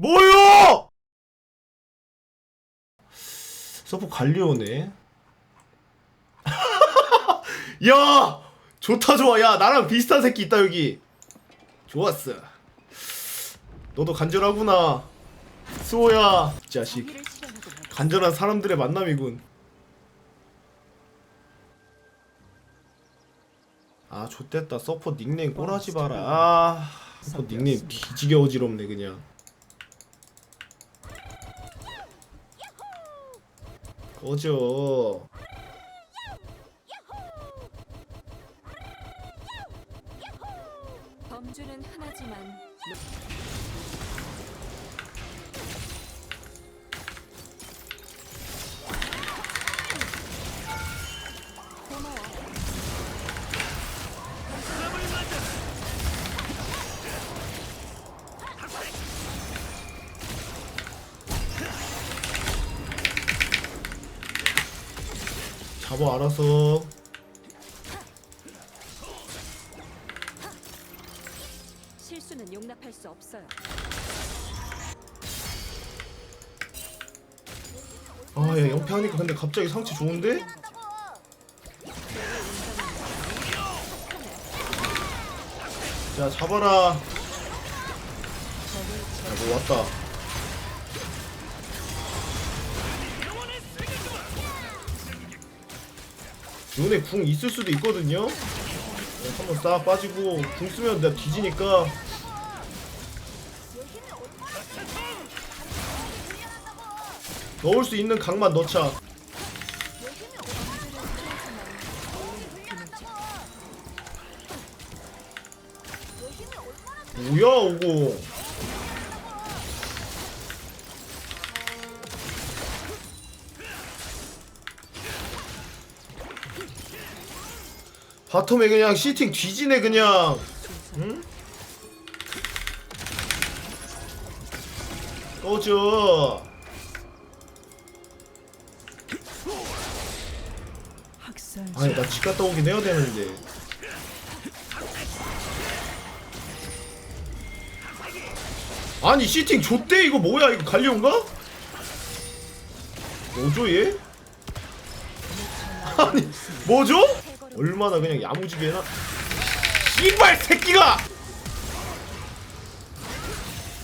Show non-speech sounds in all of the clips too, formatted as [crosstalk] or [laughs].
뭐요? 서포 갈리오네. [laughs] 야, 좋다 좋아. 야, 나랑 비슷한 새끼 있다 여기. 좋았어. 너도 간절하구나. 수호야, 이 자식. 간절한 사람들의 만남이군. 아, 좋됐다. 서포 닉네임 꼬라지 마라. 아, 서포 닉네임 뒤지게 어지럽네 그냥. 꺼져. 잡아 알아서. 실수는 용납할 수 없어요. 아, 야, 영패 하니까 근데 갑자기 상체 좋은데? 자, 잡아라. 야, 뭐 왔다. 눈에 궁 있을 수도 있거든요. 네, 한번 싹 빠지고 궁 쓰면 내가 뒤지니까 넣을 수 있는 각만 넣자. 뭐야 오고 바텀에 그냥 시팅 뒤지네 그냥 응? 꺼져 아니 나 집 갔다 오긴 해야 되는데 아니 시팅 좆대 이거 뭐야 이거 갈리온가? 뭐죠 얘? [laughs] 아니 뭐죠? 얼마나 그냥 야무지게 해놔 씨발 새끼가!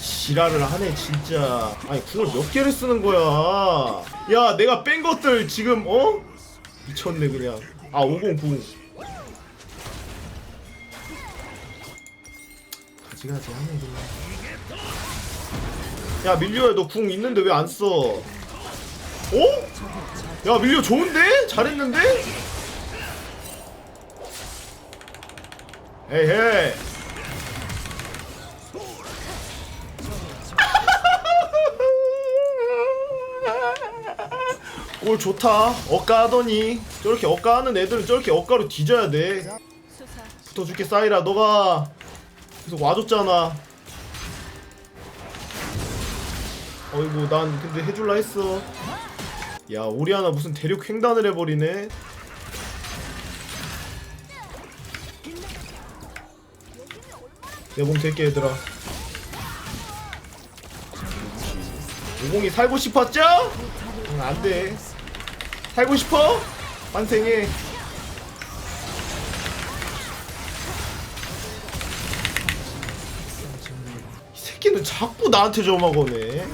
지랄을 하네 진짜 아니 궁을 몇 개를 쓰는 거야 야 내가 뺀 것들 지금 어? 미쳤네 그냥 아 509. 가지가지 하네 그냥 야 밀려야 너 궁 있는데 왜 안 써? 어? 야 밀려 좋은데? 잘했는데? 헤이 헤이 올 좋다. 억까하더니 저렇게 억까하는 애들은 저렇게 억까로 뒤져야 돼. 붙어줄게 사이라. 너가 계속 와줬잖아. 어이구 난 근데 해줄라 했어. 야 오리아나 무슨 대륙 횡단을 해버리네 내몸 될게 얘들아 오공이 살고 싶었죠? 응, 안돼 살고 싶어? 환생해 이 새끼는 자꾸 나한테 점하거네.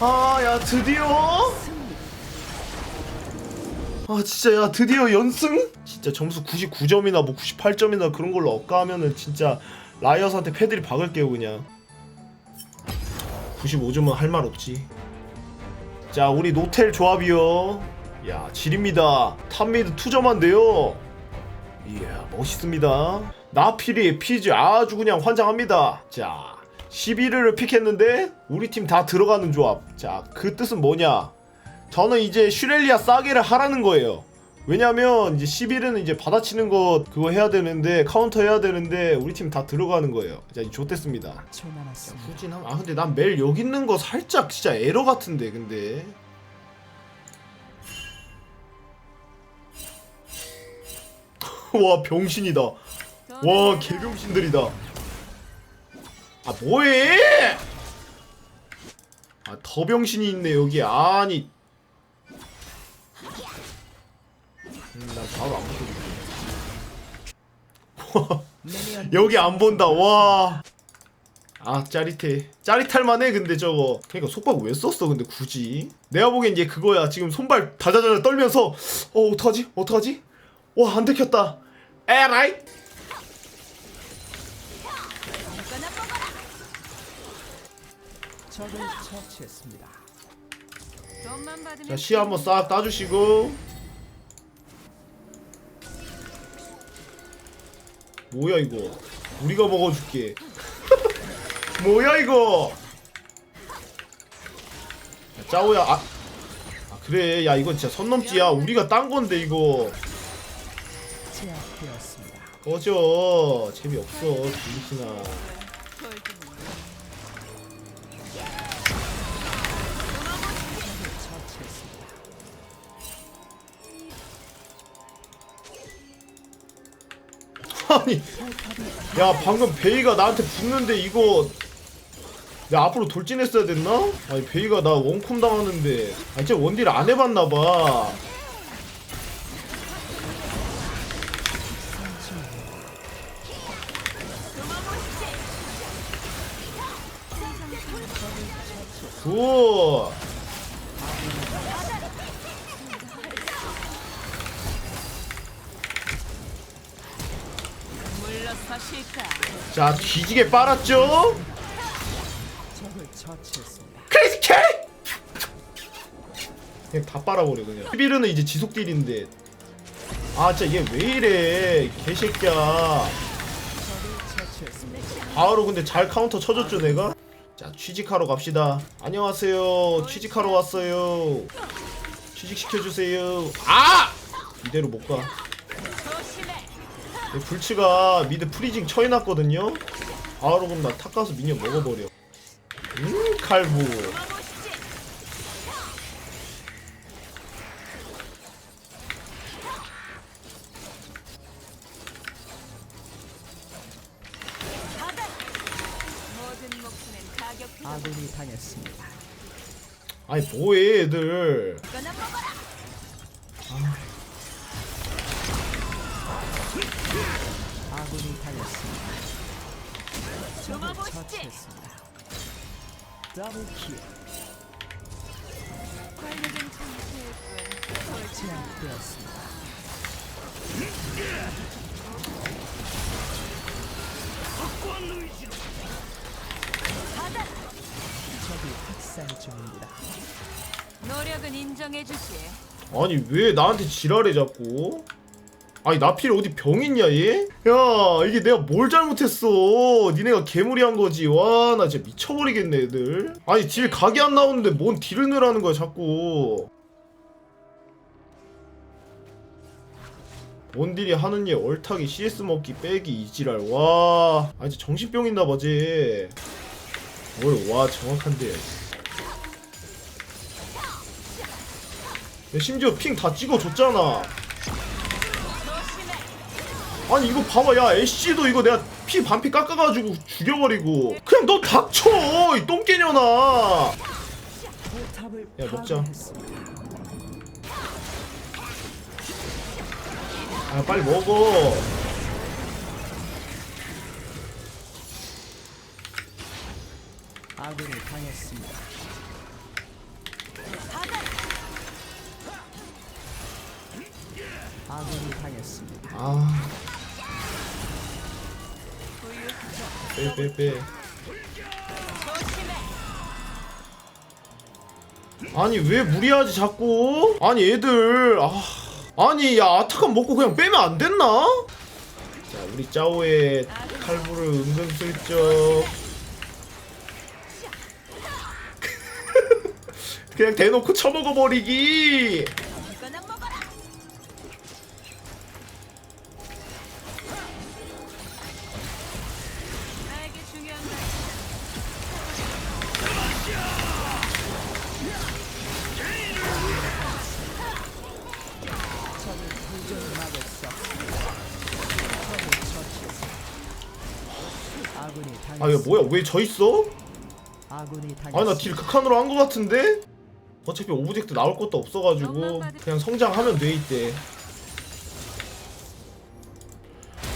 아, 야, 드디어? 아, 진짜, 야, 드디어 연승? 진짜 점수 99점이나 뭐 98점이나 그런 걸로 억가하면은 진짜 라이엇한테 패들이 박을 게요, 그냥. 95점은 할 말 없지. 자, 우리 노텔 조합이요. 야, 질입니다. 탑미드 투점한데요. 이야 멋있습니다 나필이 피즈 아주 그냥 환장합니다 자 11위를 픽했는데 우리 팀 다 들어가는 조합 자 그 뜻은 뭐냐 저는 이제 슈렐리아 싸게를 하라는 거예요. 왜냐면 이제 11위는 이제 받아치는 거 그거 해야 되는데 카운터 해야 되는데 우리 팀 다 들어가는 거예요. 자 이제 좋댔습니다. 자 후진함 아 근데 난 매일 여기 있는 거 살짝 진짜 에러 같은데 근데. [laughs] 와 병신이다. 와 개병신들이다. 아 뭐해? 아 더 병신이 있네 여기. 아니. 여기 안 본다. [laughs] 와. 아 짜릿해. 짜릿할 만해 근데 저거. 그러니까 속박 왜 썼어 근데 굳이? 내가 보기엔 얘 그거야. 지금 손발 다자자자 떨면서 어 어떡하지? 어떡하지? 와안 들켰다. 에라이 적을 처치했습니다. 돈만 받으면 자 시야 한번 싹 따주시고 뭐야 이거? 우리가 먹어줄게. [laughs] 뭐야 이거? 야, 짜오야 아, 아 그래. 야 이건 진짜 선 넘지야. 우리가 딴 건데 이거. 꺼져. 재미없어 처치했 아니 야 방금 베이가 나한테 붙는데 이거 내가 앞으로 돌진했어야 됐나? 아니 베이가 나 원콤 당하는데. 아 진짜 원딜 안 해봤나봐. 굿 자 뒤지게 빨았죠? 크레이지 캐! 그냥 다 빨아버려 그냥 11은 이제 지속 딜인데 아 진짜 얘 왜 이래 개새끼야. 바로 근데 잘 카운터 쳐줬죠 내가? 자 취직하러 갑시다 안녕하세요 취직하러 왔어요 취직시켜주세요 아! 이대로 못가 불치가 미드 프리징 쳐해놨거든요. 바로 그럼 나탑 가서 미니언 먹어버려. 음 칼부 아군이 당했습니다. 아니 뭐해 애들 적을. 처치했습니다. 더블 킬 관리된 상태일 뿐. 제압되었습니다. 적이 학살 중입니다. 노력은 인정해주지. 아니 왜 나한테 지랄해 자꾸? 아니 나필 어디 병 있냐 얘? 야 이게 내가 뭘 잘못했어? 니네가 개무리한 거지. 와 나 진짜 미쳐버리겠네 애들. 아니 딜 각이 안 나오는데 뭔 딜을 넣으라는 거야 자꾸. 원딜이 하는 일? 얼타기 CS 먹기 빼기 이지랄. 와. 아, 이제 정신병 있나 봐지 뭘와 정확한데. 야, 심지어 핑 다 찍어줬잖아. 아니 이거 봐봐 야 애쉬도 이거 내가 피 반피 깎아가지고 죽여버리고 그냥 너 닥쳐 이 똥개년아 야, 먹자. 아 빨리 먹어 아군이 당했습니다. 아군이 당했습니다. 아 빼빼빼. 아니 왜 무리하지 자꾸? 아니 애들 아. 아니 야 아타칸 먹고 그냥 빼면 안 됐나? 자 우리 짜오의 칼부를 은근슬쩍 [laughs] 그냥 대놓고 쳐먹어버리기 아 이거 뭐야 왜 저 있어? 아군이 당했습니다. 아니 나딜 극한으로 한 거 같은데? 어차피 오브젝트 나올 것도 없어가지고 그냥 성장하면 돼 이때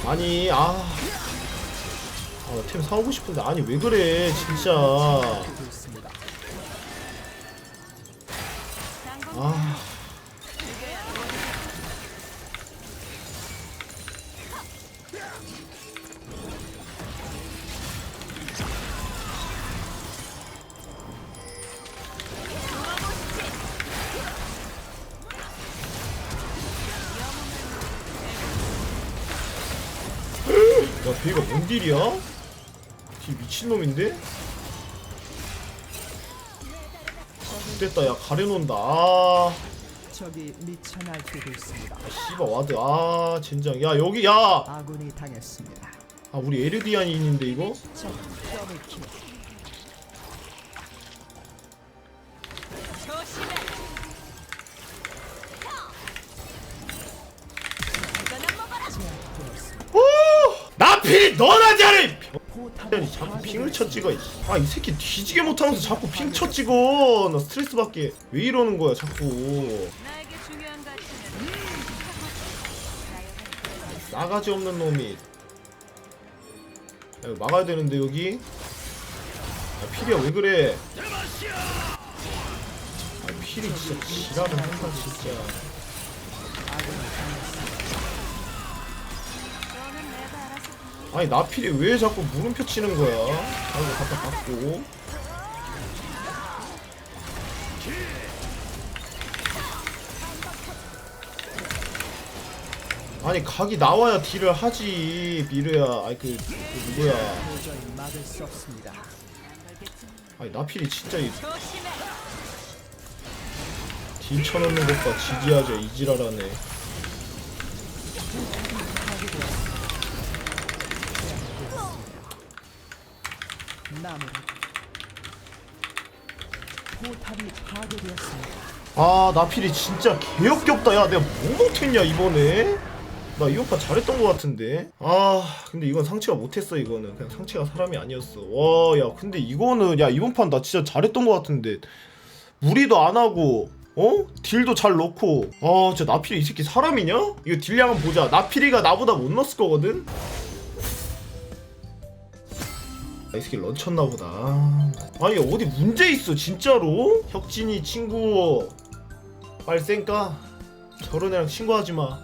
아니 아... 아템 사오고 싶은데 아니 왜 그래 진짜 있습니다. 아... 야 베이가 뭔 딜이야? 딜 미친놈인데? 됐다 야 가려놓는다 아 적이 미쳐 날뛰고 있습니다. 씨발 와드 아 젠장 야 여기 야! 아군이 당했습니다. 아 우리 에르디안이 있는데 이거? 적 더블 킬. 나필 너나 잘해! 포탑을 병이 자꾸 핑을 쳐 찍어 아 이 새끼 뒤지게 못하면서 자꾸 핑 쳐 찍어. 나 스트레스 받게. 왜 이러는 거야 자꾸. 싸가지 없는 놈이. 야, 이거 막아야 되는데 여기? 야 필이야 왜 그래? 아 필이 진짜 지랄을 한다 진짜 아니 나필이 왜 자꾸 물음표 치는 거야 아 이거 갖다 받고 아니 각이 나와야 딜을 하지 미르야 아니 그, 그 누구야. 아니 나필이 진짜 이. 딜 쳐놓는 것과 지지하죠 이지랄하네 나무를 포탑이 파괴되었습니다. 아 나필이 진짜 개역겹다 야 내가 뭐 못했냐 이번에 나 이번 판 잘했던 것 같은데 아 근데 이건 상체가 못했어 이거는 그냥 상체가 사람이 아니었어 와 야 근데 이거는 야 이번 판 나 진짜 잘했던 것 같은데 무리도 안 하고 어? 딜도 잘 넣고 아 진짜 나필이 이 새끼 사람이냐? 이거 딜량 한번 보자 나필이가 나보다 못 넣었을 거거든? 아, 이 새끼 런쳤나 보다. 아니 어디 문제 있어 진짜로? 혁진이 친구 빨리 쌩까? 저런 애랑 친구하지 마